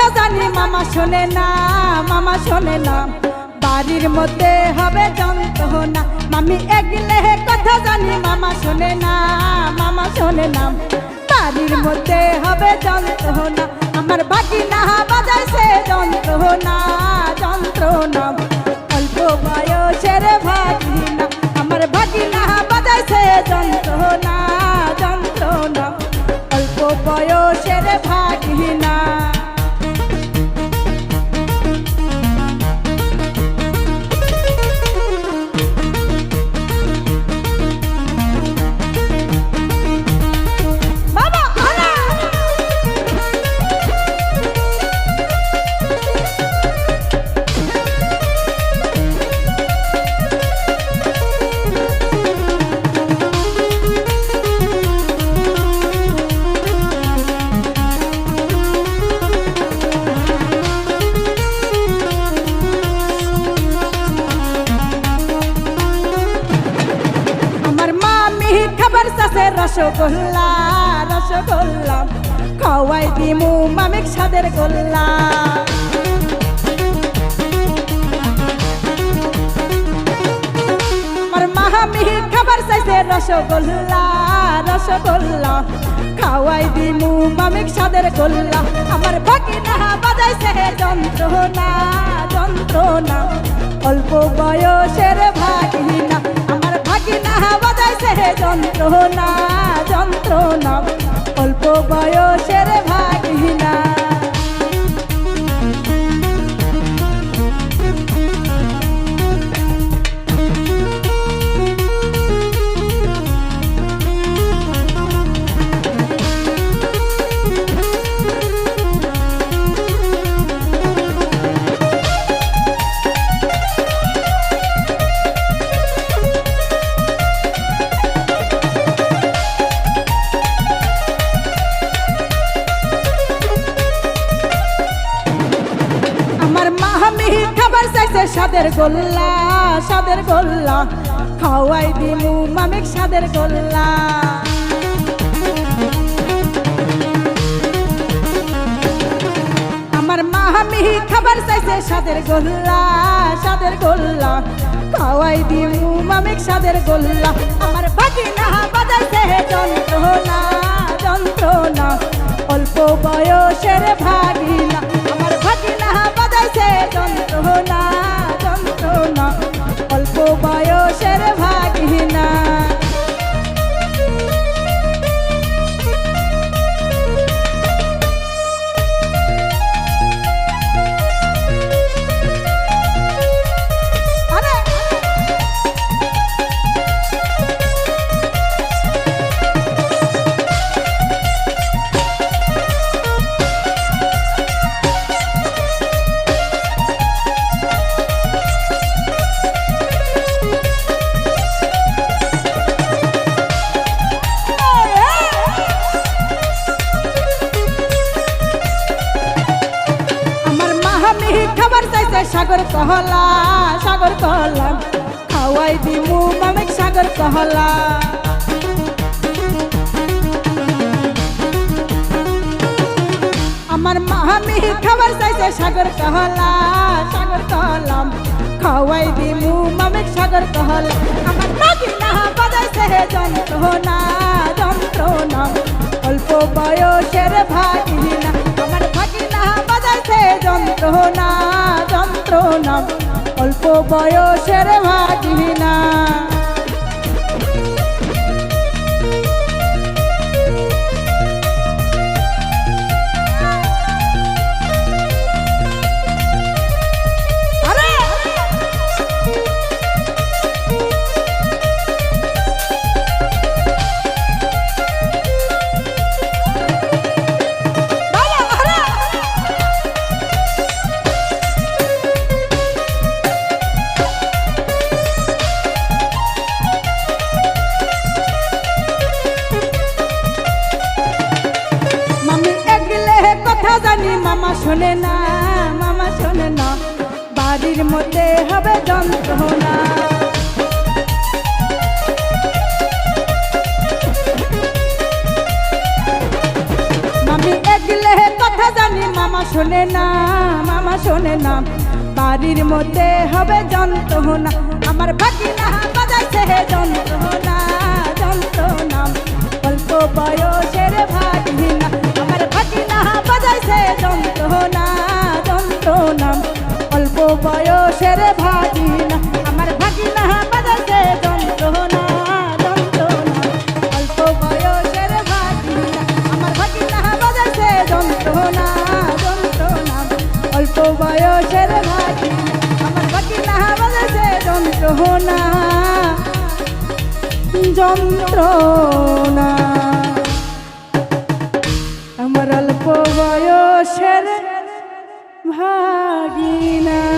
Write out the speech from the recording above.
কথা জানি, মামা শোনে না, মামা শোনে না। বাড়ির মধ্যে হবে যন্ত্রণা। মামি এগিলে কথা জানি, মামা শোনে না, মামা শোনে না। বাড়ির মধ্যে হবে যন্ত্রণা। আমার বাকি না বাজাইছে যন্ত্রণা যন্ত্রণা। অল্প বয়সের ভাগিনা চাষে রসগোল্লা রসগোল্লা, খাওয়াই দিমু মামিক সাদের গোল্লা। আমার মামি খাবার চাইছে রসগোল্লা রসগোল্লা, খাওয়াই দিমু মামিক সাদের গোল্লা। আমার বাকিনা বাজাইছে যন্ত্রণা যন্ত্রণা, অল্প বয়সের বাজাইছে যন্ত্রণা যন্ত্রণা। অল্প বয়সের ভাগিনা চাইছে সাদের গোল্লা সাদের গোল্লা। খাওয়াই দিমু মামিক সাদের গোল্লা। আমার মাহামি খাবার চাইছে সাদের গোল্লা সাদের গোল্লা। খাওয়াই দিমু মামিক সাদের গোল্লা। আমার ভাগিনা বাজাইছে যন্ত্রণা কহলা, সাগর কহলা। খাওয়াই দিমু মামিক সাগর কহলা। আমার মাহামি খাবার চাইছে সাগর কহলা সাগর কহলা। খাওয়াই দিমু মামিক সাগর কহলা। আমার নাগিনা বাজাইছে যন্ত্রণা যন্ত্রণা। অল্প বয়সের ভাগিনা। আমার ভাগিনা বাজাইছে যন্ত্রণা। যন্ত্রণা অল্প বয়সের ভাগিনা শোনে না, মামা শোনে না। বাড়ির মধ্যে হবে যন্ত্রণা। মামি এগলে কথা জানি, মামা শোনে না, মামা শোনে না। বাড়ির মধ্যে হবে যন্ত্রণা। আমার ভাগিনা বাজাইছে যন্ত্রণা যন্ত্রণা। যন্ত্রণা। আমার অল্প বয়সের ভাগিনা।